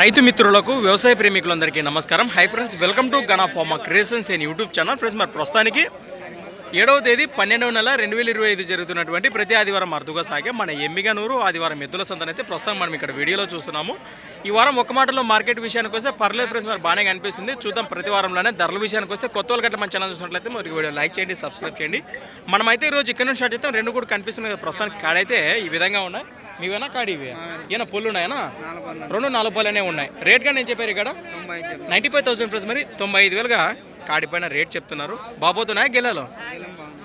రైతు మిత్రులకు వ్యవసాయ ప్రేమికులందరికీ నమస్కారం. Hi friends welcome to Gana farmer creations and YouTube channel friends మరి ప్రస్తుతానికి ఏడవ తేదీ పన్నెండవ నెల రెండు వేల ఇరవై ఐదు జరుగుతున్నటువంటి ప్రతి ఆదివారం అరుదుగా సాగే మన ఎమ్మిగనూరు ఆదివారం ఎద్దుల సంతనైతే ప్రస్తుతం మనం ఇక్కడ వీడియోలో చూస్తున్నాము. ఈ వారం ఒక మాటలో మార్కెట్ విషయానికి వస్తే పర్లేదు ఫ్రెండ్స్ మరి బాగానే కనిపిస్తుంది. చూద్దాం ప్రతి వారంలోనే ధరల విషయానికి వస్తే కొత్త వాళ్ళు గట్ల మన ఛానల్ చూసినట్లయితే మరి వీడియో లైక్ చేయండి సబ్స్క్రైబ్ చేయండి. మనమైతే ఈ రోజు ఇక్కడ నుంచి స్టార్ట్ చేస్తాం. రెండు కూడా కనిపిస్తున్నాయి కదా ప్రస్తుతానికి కాడైతే ఈ విధంగా ఉన్నాయి. మీవేనా? కాడి ఇవి? ఏనా పొల్లు ఉన్నాయనా? రెండు నాలుగు పళ్ళనే ఉన్నాయి. రేట్గా నేను చెప్పారు ఇక్కడ నైంటీ ఫైవ్ థౌసండ్ ఫ్రెండ్స్ మరి తొంభై ఐదు వేలుగా కాడి పైన రేట్ చెప్తున్నారు. బాబోతున్నాయా గెలలో?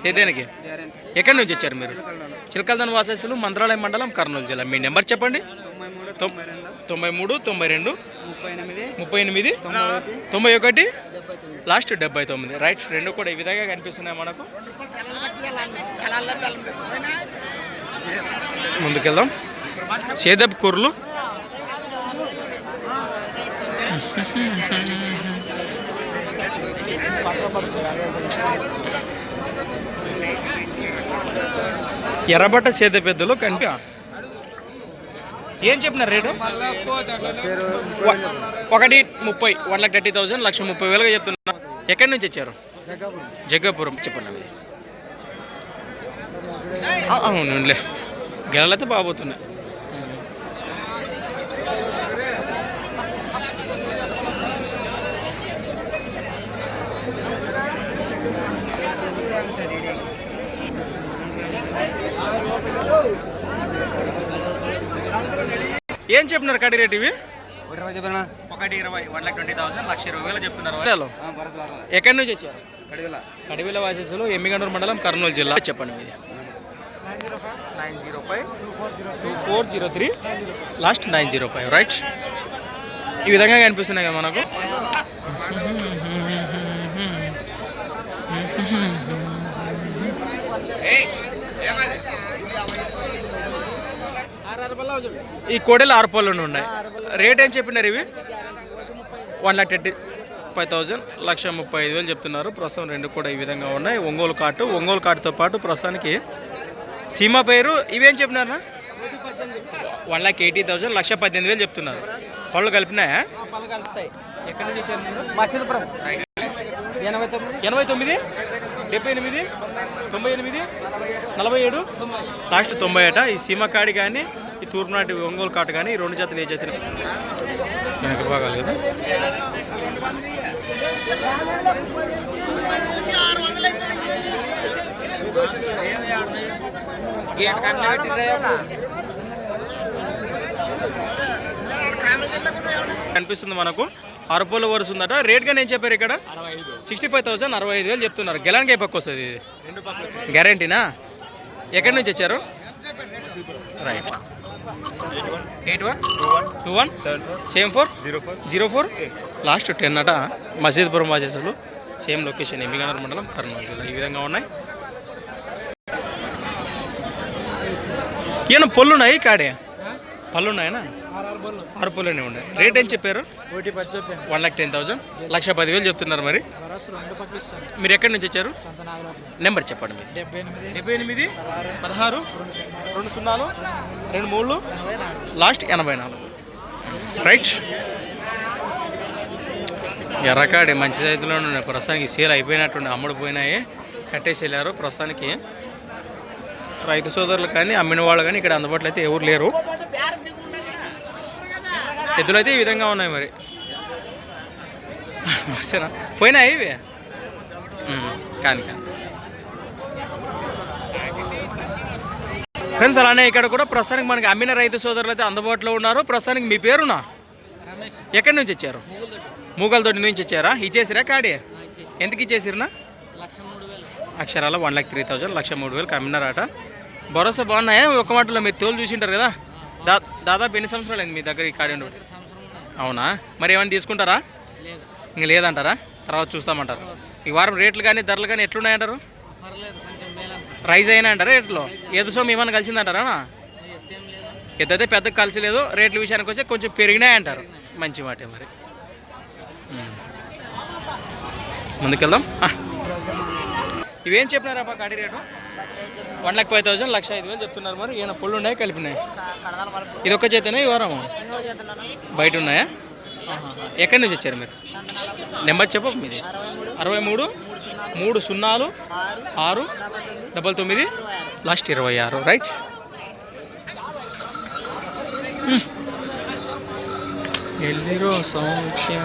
సేదేనికి ఎక్కడి నుంచి వచ్చారు మీరు? చిలకల్దన్ వాసస్సులు మంత్రాలయం మండలం కర్నూలు జిల్లా. మీ నెంబర్ చెప్పండి. తొంభై మూడు తొంభై రెండు ముప్పై ఎనిమిది ముప్పై ఎనిమిది తొంభై ఒకటి లాస్ట్ డెబ్బై తొమ్మిది. రైట్ రెండు కూడా ఈ విధంగా కనిపిస్తున్నాయి మనకు. ముందుకెళ్దాం. చేదప్ కూరలు. ఎర్రబట్ట చేద పెద్దలు కనిపి ఏం చెప్పినారు రేటు? ఒకటి ముప్పై వన్ లాక్ థర్టీ థౌసండ్ లక్ష ముప్పై వేలుగా చెప్తున్నా. ఎక్కడి నుంచి వచ్చారు? జగ్గాపురం. చెప్పండి. అది అవునులే. గెలలైతే బాగోతున్నాయి. ఏం చెప్పినారు కడి రేట్ ఇవి? ఒకటి ఇరవై వన్ లాక్ ట్వంటీ థౌసండ్ లక్ష ఇరవై వేలు చెప్తున్నారు ఎక్కడి నుంచి వచ్చారు? కడివిల. వాసస్సులు ఎమ్మిగండూరు మండలం కర్నూలు జిల్లా. చెప్పండి మీది. Nine zero five. Two four zero three. Last nine zero five right. ఈ విధంగా కనిపిస్తున్నాయి కదా మనకు? ఈ కోడెలు ఆరు పళ్ళు ఉన్నాయి. రేట్ ఏం చెప్పినారు ఇవి? One lakh thirty five thousand లక్ష ముప్పై ఐదు వేలు చెప్తున్నారు. ప్రస్తుతం రెండు కూడా ఈ విధంగా ఉన్నాయి. ఒంగోలు కార్టు ఒంగోలు కార్డుతో పాటు ప్రస్తుతానికి సీమా పేరు. ఇవేం చెప్పినారా వన్ లాక్ ఎయిటీ థౌజండ్ లక్ష పద్దెనిమిది వేలు చెప్తున్నారు. పళ్ళు కలిపినాయా? పళ్ళు కలుస్తాయి ఎక్కడి నుంచి వచ్చారు ఎనభై తొమ్మిది. ఎనభై తొమ్మిది? డెబ్బై ఎనిమిది? తొంభై ఎనిమిది? నలభై ఏడు? లాస్ట్ తొంభై అట ఈ సీమ కాడి కానీ ఈ తూర్పు నాటి ఒంగోలు కాటు కానీ ఈ రెండు జతలు ఏ జతలు వెనక భాగాలు కదా? కనిపిస్తుంది మనకు. అరపోల వరుస ఉందట. రేట్గా నేను చెప్పారు ఇక్కడ? సిక్స్టీ ఫైవ్ థౌసండ్ అరవై ఐదు వేలు చెప్తున్నారు. గెలానికి ఏ పక్క వస్తుంది ఇది. గ్యారంటీనా ఎక్కడి నుంచి వచ్చారు? Right eight one? Two one? Same four zero four last ten అట. మసీద్పురం వాసేసులు సేమ్ లొకేషన్ ఎమ్మిగనర్ మండలం కర్నూలు జిల్లా. ఈ విధంగా ఉన్నాయి. ఈయన పొల్లున్నాయి కాడే? ఆర్ఆర్ బళ్ళు ఆరు పళ్ళునే ఉన్నాయి. రేట్ ఏం చెప్పారు? వన్ లాక్ టెన్ థౌసండ్ లక్ష పదివేలు చెప్తున్నారు మరి. మీరు ఎక్కడి నుంచి వచ్చారు? నెంబర్ చెప్పండి డెబ్బై ఎనిమిది. పదహారు. రెండు సున్నాలు రెండు మూడు లాస్ట్ ఎనభై నాలుగు. రైట్. ఎర్రకాడి మంచి రైతులో ఉన్నాయి. ప్రస్తుతానికి సేల్ అయిపోయినట్టుండి. అమ్ముడు పోయినాయి. కట్టేసి వెళ్ళారు. ప్రస్తుతానికి రైతు సోదరులు కానీ అమ్మిన వాళ్ళు కానీ ఇక్కడ అందుబాటులో అయితే ఎవరు లేరు. ఎద్దులు అయితే ఈ విధంగా ఉన్నాయి మరి. సరే పోయినాయి ఇవి? కాని కాని. ఫ్రెండ్స్ అలానే ఇక్కడ కూడా ప్రస్తుతానికి మనకి అమ్మిన రైతు సోదరులు అయితే అందుబాటులో ఉన్నారు. ప్రస్తుతానికి మీ పేరునా? ఎక్కడి నుంచి వచ్చారు? మూగలతోటి. నుంచి వచ్చారా? ఇచ్చేసిరా కాడి? ఎంతకి ఇచ్చేసిరనా వేలు. అక్షరాల వన్ లాక్ త్రీ థౌజండ్ లక్ష మూడు వేలకు అమ్మినారట భరోసా బాగున్నాయా? ఒక మాటలో మీరు తోలు చూసింటారు కదా. దా దాదాపు ఎన్ని సంవత్సరాలు అయింది మీ దగ్గర ఈ కాడి ఉండి? సంవత్సరం ఉన్నాయి అవునా? మరి ఏమైనా తీసుకుంటారా? ఇంక లేదంటారా? తర్వాత చూస్తామంటారు. ఈ వారం రేట్లు కానీ ధరలు కానీ ఎట్లున్నాయంటారు? రైజ్ అయినా అంటారా రేట్లో? ఏదో సోమ్ ఏమైనా కలిసిందంటారా ఎద్దైతే పెద్ద కలిసిలేదు రేట్ల విషయానికి వస్తే కొంచెం పెరిగినాయి అంటారు మంచి మాటే మరి. ముందుకెళ్దాం. ఇవేం చెప్పినారా కాడి rate? One lakh five thousand లక్ష ఐదు వేలు చెప్తున్నారు మరి. ఈయన పొళ్ళు ఉన్నాయి కలిపినాయి ఇది ఒక్క చేతనే ఈ వారం బయట ఉన్నాయా. ఎక్కడి నుంచి వచ్చారు మీరు? నెంబర్ చెప్పు మీది. అరవై మూడు. మూడు మూడు సున్నా మూడు సున్నాలు ఆరు డబల్ తొమ్మిది. లాస్ట్ ఇరవై ఆరు. రైట్. ఎల్లిరో సౌఖ్య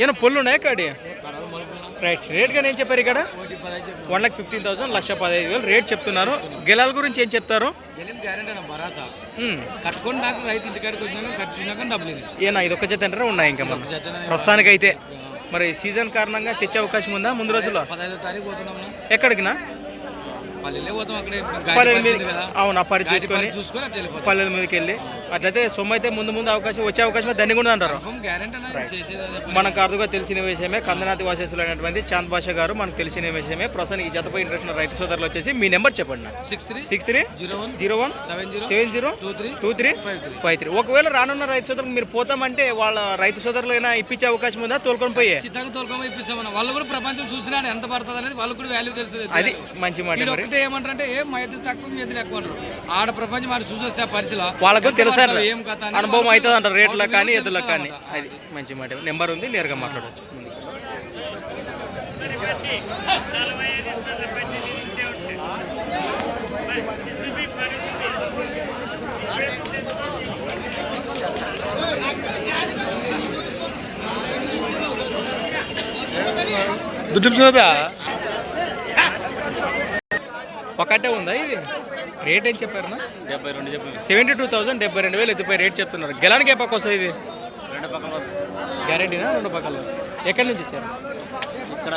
ఈయన పొల్లు ఉన్నాయా కాడి? రైట్ రేట్ కానీ ఏం చెప్పారు ఇక్కడ? వన్ లాక్ ఫిఫ్టీన్ థౌసండ్ లక్ష పదహైదు వేలు రేట్ చెప్తున్నారు. గెలాల గురించి ఏం చెప్తారు? ఉమ్. కట్టుకొని నాకు రైతు ఇంటికాడికి వచ్చినాక డబ్బులు ఇది ఈయన ఇది ఒక జత అంటారా ఉన్నాయి ఇంకా ప్రస్తుతానికి అయితే మరి సీజన్ కారణంగా తెచ్చే అవకాశం ఉందా ముందు రోజుల్లో? పదహైదో తారీఖు పోతున్నాం ఎక్కడికినా? పల్లెలే పోతాం అక్కడే అవును పరి చూసుకొని. పల్లెల మీదకి వెళ్ళి. అట్లయితే సొమ్ము అయితే ముందు ముందు అవకాశం వచ్చే అవకాశం దండిగా ఉంది అంటారు. మనకు అరుదుగా తెలిసిన విషయమే కందనాథి వాసేసులు అయినటువంటి చాంద్ బాషా గారు మనకు తెలిసిన విషయమే. ప్రస్తుతానికి ఈ జతపై ఇంట్రెస్ట్ ఉన్న రైతు సోదరులు వచ్చేసి మీ నెంబర్ చెప్పండి six three six three zero one zero one seven zero seven zero two three two three five three ఒకవేళ రానున్న రైతు సోదరులకు మీరు పోతామంటే వాళ్ళ రైతు సోదరులైనా ఇప్పించే అవకాశం ఉందా? తోలుకొని పోయే. చిత్తగా ఇప్పిస్తామన్న. వాళ్ళు కూడా ప్రపంచం చూసినాడు ఎంత పడుతుంది అనేది వాళ్ళకి కూడా వాల్యూ తెలుస్తుంది అది మంచి మాట ఏమంటారంటే ఏ మా ఎదురు తక్కువ మీ ఎదురు ఎక్కువ అంటారు. ఆడ ప్రపంచం వాడు చూసి వస్తే ఆ పరిస్థితిలో వాళ్ళకు తెలుసా. అనేది అనుభవం అవుతుంది అంటారు రేట్లకు కానీ తెలుసు ఎద్దులకు కానీ. అది మంచి మాట. నెంబర్ ఉంది నేరుగా మాట్లాడవచ్చు చూపా? ఒకటే ఉందా ఇది? రేట్ ఏం చెప్పారు డెబ్బై రెండు చెప్పి సెవెంటీ టూ థౌసండ్ డెబ్బై రెండు వేలు ఎత్తుపై రేట్ చెప్తున్నారు. గెలానికి ఏ పక్క వస్తుంది ఇది? రెండు పక్కల గ్యారెంటీనా? రెండు పక్కల? ఎక్కడి నుంచి ఇచ్చారు ఇక్కడ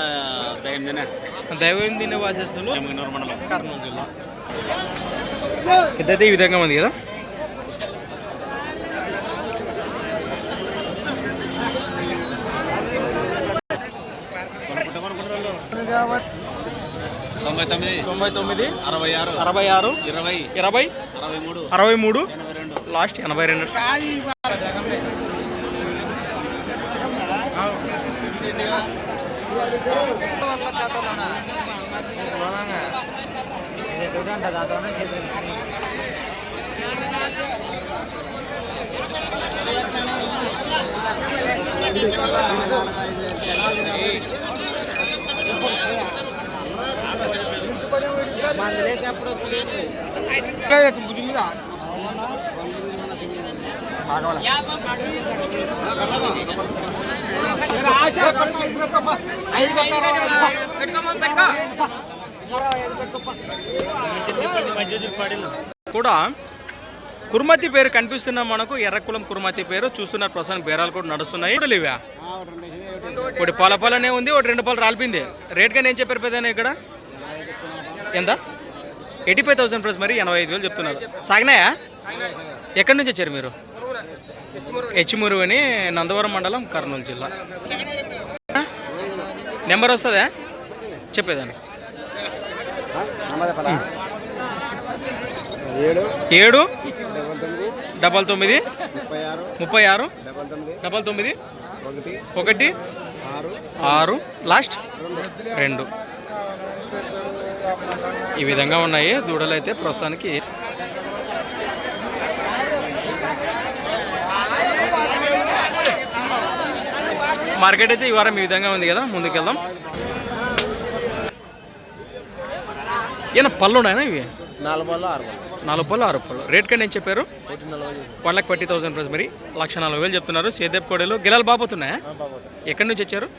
దయం దినే దైవం దిన వాసేస్తులు ఎమ్మినూరు మండలం. కర్నూలు జిల్లా. ఇదైతే ఈ విధంగా ఉంది కదా? తొంభై తొమ్మిది తొంభై తొమ్మిది అరవై ఆరు అరవై ఆరు ఇరవై ఇరవై అరవై మూడు అరవై మూడు ఎనభై రెండు. లాస్ట్ ఎనభై రెండు వచ్చి కూడా కుర్మతి పేరు కనిపిస్తున్న మనకు ఎర్రకులం కుర్మతి పేరు. చూస్తున్నారు ప్రస్తుతానికి బేరాలు కూడా నడుస్తున్నాయి. ఇప్పుడు లేవా ఒకటి పాల పాలనే ఉంది ఒకటి రెండు పాలు రాలిపింది రేట్ కానీ ఏం చెప్పారు పెద్ద ఇక్కడ. ఎంత? ఎయిటీ ఫైవ్ థౌసండ్ ప్లస్ మరి ఎనభై ఐదు వేలు చెప్తున్నారు. సాగినాయా? ఎక్కడి నుంచి వచ్చారు మీరు? హెచ్మూరు అని నందవరం మండలం కర్నూలు జిల్లా. నెంబర్ వస్తుందా? చెప్పేదాన్ని. ఏడు డబల్ తొమ్మిది ముప్పై ఆరు డబల్ తొమ్మిది ఒకటి ఆరు లాస్ట్ రెండు. ఈ విధంగా ఉన్నాయి. దూడలు అయితే ప్రస్తుతానికి మార్కెట్ అయితే ఈ వారం ఈ విధంగా ఉంది కదా. ముందుకెళ్దాం. ఏనా పళ్ళు ఉన్నాయా ఇవి? నాలుగు బాల్ ఆరు నాలుగు పళ్ళు ఆరు పళ్ళు. రేట్ కంటే ఏం చెప్పారు? One lakh forty thousand price మరి. లక్ష నలభై వేలు చెప్తున్నారు. సేదేప్ కోడలు. గిలాలు బాబోతున్నాయా ఎక్కడి నుంచి వచ్చారు?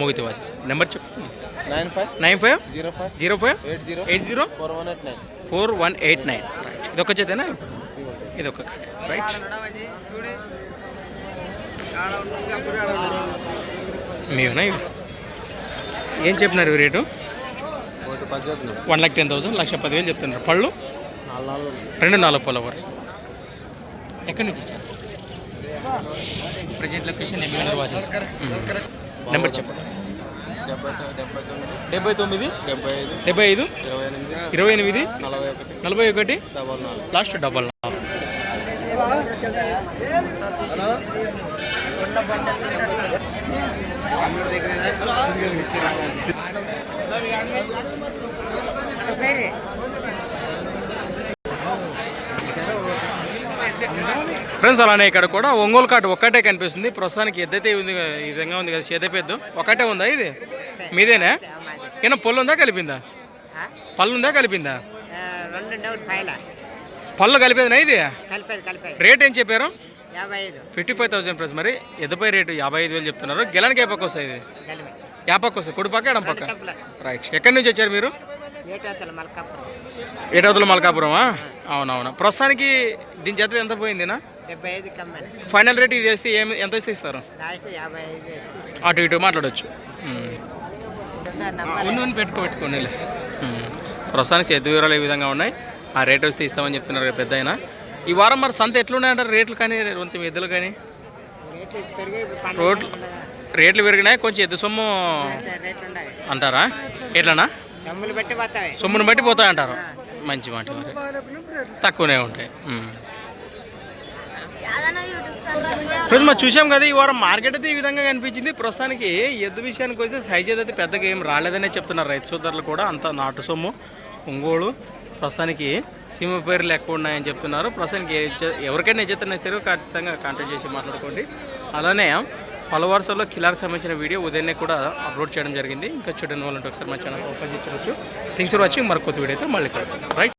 ముగితి వాసి. నెంబర్ చెప్పు. Nine five nine five zero five zero five eight zero eight zero four one eight nine. Four one eight nine. Right ఇదొక చేతేనా? ఇదొక రైట్ మీవునా? ఏం చెప్పినారు ఇవి rate? One lakh ten thousand లక్ష పదివేలు చెప్తున్నారు. పళ్ళు? రెండు నాలుగు పళ్ళ వరుస ఎక్కడి నుంచి వచ్చారు? ప్రజెంట్ లొకేషన్ ఎంబీఆర్ వాసెస్ నెంబర్ చెప్పండి. డెబ్బై డెబ్బై తొమ్మిది. డెబ్బై తొమ్మిది? డెబ్బై ఐదు. డెబ్బై ఐదు ఇరవై ఎనిమిది. ఇరవై ఎనిమిది నలభై ఒకటి. నలభై ఒకటి. డబల్ నాలుగు. లాస్ట్ డబల్ నాలుగు. ఫ్రెండ్స్ అలానే ఇక్కడ కూడా ఒంగోలు కాటు ఒక్కటే కనిపిస్తుంది. ప్రస్తుతానికి ఎద్దైతే ఉంది ఈ విధంగా ఉంది కదా చేదపెద్దు. ఒకటే ఉందా ఇది? మీదేనా? ఏమన్నా పళ్ళు ఉందా కలిపిందా? పళ్ళు ఉందా కలిపిందా? పళ్ళు కలిపేదినా ఇది? రేట్ ఏం చెప్పారు? ఫిఫ్టీ ఫైవ్ థౌసండ్ ప్రైస్ మరి ఎద్దపై రేటు యాభై ఐదు వేలు చెప్తున్నారు. గెలానికి ఏ పక్క వస్తాయి ఇది? యా పక్క వస్తాయి. కుడి పక్క ఎడం పక్క? రైట్. ఎక్కడి నుంచి వచ్చారు మీరు? ఏటవతల మల్కాపురమా? అవునవును. ప్రస్తుతానికి దీని చేత ఎంత పోయిందినా? ఫైనల్ రేట్ ఇది వేస్తే ఏమి ఎంత ఇస్తే ఇస్తారు? అటు ఇటు ఉన్న ఉన్న పెట్టుకో పెట్టుకోండి. ప్రస్తుతానికి ఎద్దు వివరాలు ఏ విధంగా ఉన్నాయి? ఆ రేట్ వస్తే ఇస్తామని చెప్తున్నారు పెద్ద ఆయన. ఈ వారం మరి సంత ఎట్లున్నాయంటారు రేట్లు కానీ కొంచెం ఎద్దులు కానీ? రోడ్లు రేట్లు పెరిగినాయి కొంచెం ఎద్దు సొమ్ము అంటారా? ఎట్లనా? సొమ్మును బట్టి పోతాయి అంటారు మంచి మాట తక్కువనే ఉంటాయి. ఫ్రెండ్స్ మరి చూసాం కదా ఈ వారం మార్కెట్ అయితే ఈ విధంగా కనిపించింది. ప్రస్తుతానికి ఎద్దు విషయానికి వస్తే సైజ్ అయితే పెద్దగా ఏం రాలేదనే చెప్తున్నారు రైతు సోదరులు కూడా. అంత నాటు సొమ్ము ఒంగోలు. ప్రస్తుతానికి సీమ పేర్లు ఎక్కువ ఉన్నాయని చెప్తున్నారు. ప్రస్తుతానికి ఎవరికైనా ఇచ్చేతనే ఇస్తారు ఖచ్చితంగా కాంటాక్ట్ చేసి మాట్లాడుకోండి. అలానే పలు కిలార్కి సంబంధించిన వీడియో ఉదయాన్నే కూడా అప్లోడ్ చేయడం జరిగింది. ఇంకా చూడండి వాళ్ళంటే ఒకసారి మా ఛానల్ ఓపెన్ చేసి చూడొచ్చు. థింగ్స్ వచ్చి మరి కొత్త వీడియో అయితే మళ్ళీ కలుగుతాం రైట్